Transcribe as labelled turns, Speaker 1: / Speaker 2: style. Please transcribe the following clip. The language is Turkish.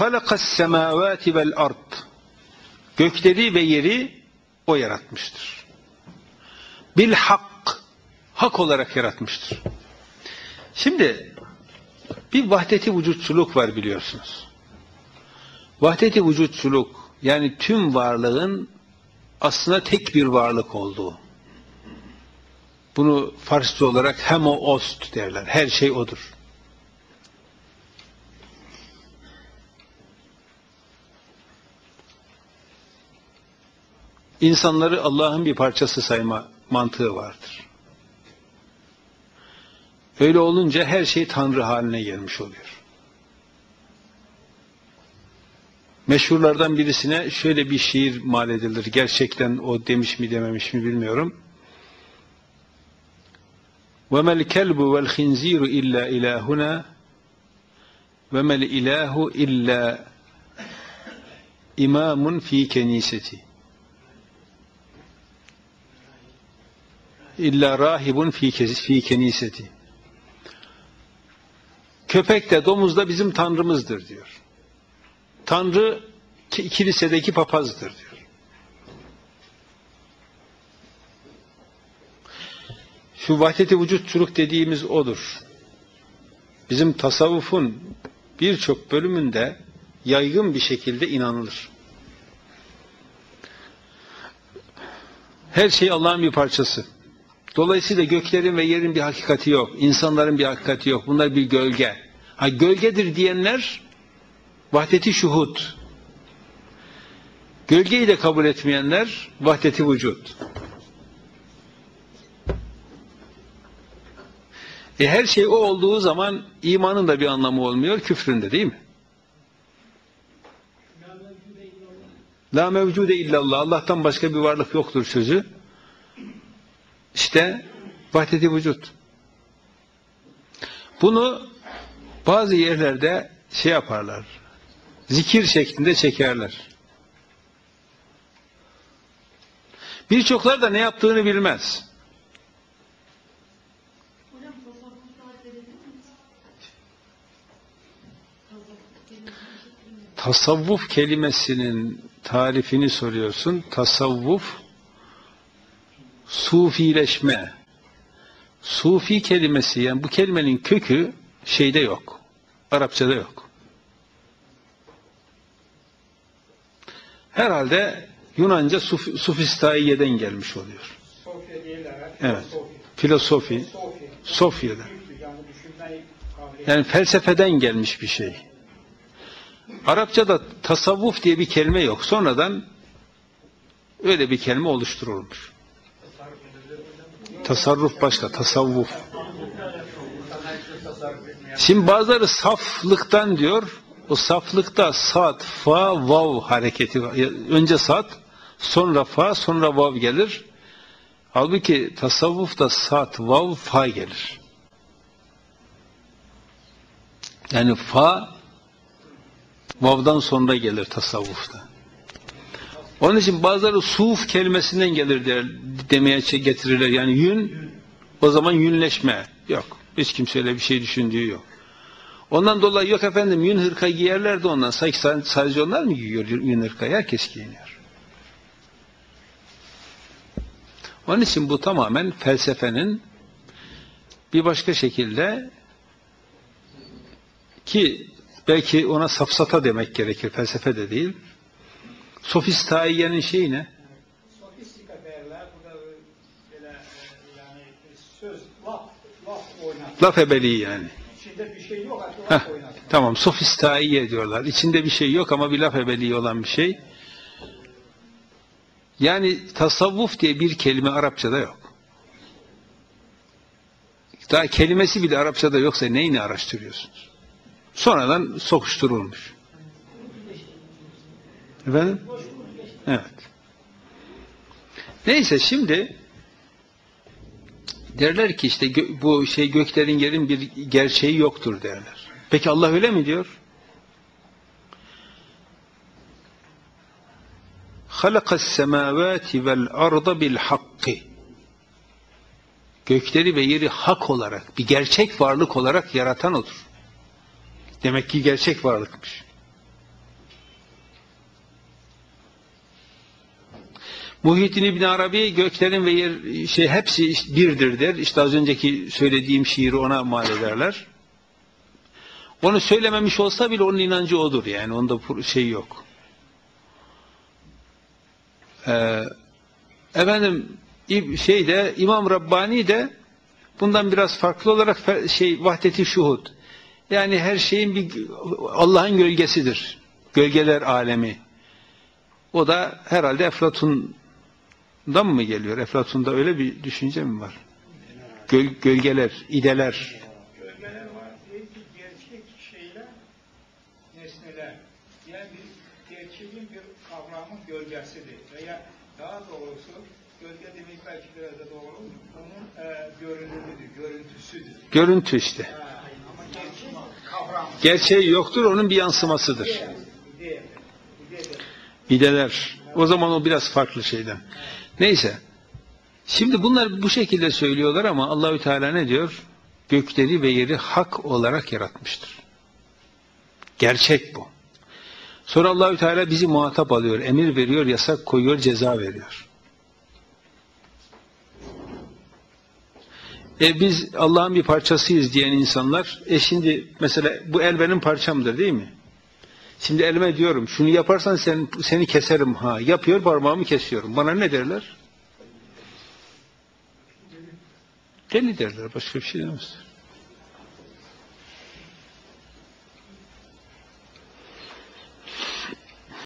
Speaker 1: halakas semavati vel ard. Gökleri ve yeri o yaratmıştır. Bil hak. Hak olarak yaratmıştır. Şimdi bir vahdeti vücutçuluk var biliyorsunuz. Vahdeti vücutçuluk yani tüm varlığın aslında tek bir varlık olduğu. Bunu Farsça olarak hemo-ost derler. Her şey odur. İnsanları Allah'ın bir parçası sayma mantığı vardır. Öyle olunca her şey Tanrı haline gelmiş oluyor. Meşhurlardan birisine şöyle bir şiir mal edilir. Gerçekten o demiş mi dememiş mi bilmiyorum. وَمَا الْكَلْبُ وَالْخِنْزِيرُ إِلَّا إِلَٰهُنَا وَمَا الْإِلَٰهُ إِلَّا إِمَامٌ ف۪ي كَن۪يسَتِ İlla rahibun fi, fi keniseti. Köpek de domuz da bizim tanrımızdır diyor. Tanrı kilisedeki papazdır diyor. Şu vahdeti vücutçuluk dediğimiz odur. Bizim tasavvufun birçok bölümünde yaygın bir şekilde inanılır. Her şey Allah'ın bir parçası. Dolayısıyla göklerin ve yerin bir hakikati yok. İnsanların bir hakikati yok. Bunlar bir gölge. Ha gölgedir diyenler vahdeti şuhud. Gölgeyi de kabul etmeyenler vahdeti vücut. E her şey o olduğu zaman imanın da bir anlamı olmuyor, küfrün de değil mi? La mevcude illallah. Allah'tan başka bir varlık yoktur sözü. İşte vahdeti vücut. Bunu bazı yerlerde şey yaparlar. Zikir şeklinde çekerler. Birçoklar da ne yaptığını bilmez. Tasavvuf kelimesinin tarifini soruyorsun. Tasavvuf sufileşme. Sufi kelimesi yani bu kelimenin kökü şeyde yok. Arapçada yok. Herhalde Yunanca suf, sufistaiye'den gelmiş oluyor. Evet. Filosofi. Sofya'dan. Yani felsefeden gelmiş bir şey. Arapçada tasavvuf diye bir kelime yok. Sonradan öyle bir kelime oluşturulmuş. Tasarruf başka, tasavvuf. Şimdi bazıları saflıktan diyor, o saflıkta sat, fa, vav hareketi. Önce sat, sonra fa, sonra vav gelir. Halbuki tasavvufta sat, vav, fa gelir. Yani fa, vav'dan sonra gelir tasavvufta. Onun için bazıları suf kelimesinden gelir der, demeye getirirler. Yani yün, o zaman yünleşme. Yok. Hiç kimse öyle bir şey düşündüğü yok. Ondan dolayı yok efendim yün hırka giyerler de ondan. Sadece onlar mı giyiyor yün hırka? Herkes giyiniyor. Onun için bu tamamen felsefenin bir başka şekilde ki belki ona safsata demek gerekir. Felsefe de değil. Sofistaiyenin şeyi ne?
Speaker 2: Sofistika derler. Bu da böyle yani söz, laf, laf oynatmak.
Speaker 1: Laf ebeliği yani.
Speaker 2: İçinde bir şey yok
Speaker 1: Heh, tamam sofistaiye diyorlar. İçinde bir şey yok ama bir laf ebeliği olan bir şey. Yani tasavvuf diye bir kelime Arapçada yok. Daha kelimesi bile Arapçada yoksa neyini araştırıyorsunuz? Sonradan sokuşturulmuş. Efendim? Evet. Neyse şimdi derler ki işte bu şey göklerin yerin bir gerçeği yoktur derler. Peki Allah öyle mi diyor? vel arda bil hakki gökleri ve yeri hak olarak bir gerçek varlık olarak yaratan odur. Demek ki gerçek varlıkmış. Muhyiddin İbn Arabi göklerin ve yer şey hepsi birdir der. İşte az önceki söylediğim şiiri ona mal ederler. Onu söylememiş olsa bile onun inancı odur yani. Onda şey yok. Ee, efendim şeyde İmam Rabbani de bundan biraz farklı olarak şey vahdeti şuhud. Yani her şeyin bir Allah'ın gölgesidir. Gölgeler alemi. O da herhalde Eflatun'dan mı geliyor? Eflatun'da öyle bir düşünce mi var? Göl, gölgeler, ideler.
Speaker 2: Gölgeler var. Gerçek şeyler, nesneler. Yani bir gerçeğin bir kavramın gölgesidir. Veya daha doğrusu gölge demek belki biraz da doğru. Onun e, görünümüdür, görüntüsüdür.
Speaker 1: Görüntü işte.
Speaker 2: Ha, ama gerçek kavram.
Speaker 1: Gerçeği yoktur, onun bir yansımasıdır.
Speaker 2: İdedir. İdedir.
Speaker 1: İdeler. O zaman o biraz farklı şeyden. Neyse. Şimdi bunlar bu şekilde söylüyorlar ama Allahü Teala ne diyor? Gökleri ve yeri hak olarak yaratmıştır. Gerçek bu. Sonra Allahü Teala bizi muhatap alıyor, emir veriyor, yasak koyuyor, ceza veriyor. E biz Allah'ın bir parçasıyız diyen insanlar, e şimdi mesela bu el benim parçamdır değil mi? Şimdi elime diyorum şunu yaparsan sen, seni keserim ha. Yapıyor parmağımı kesiyorum. Bana ne derler? Deli derler. Başka bir şey demezler.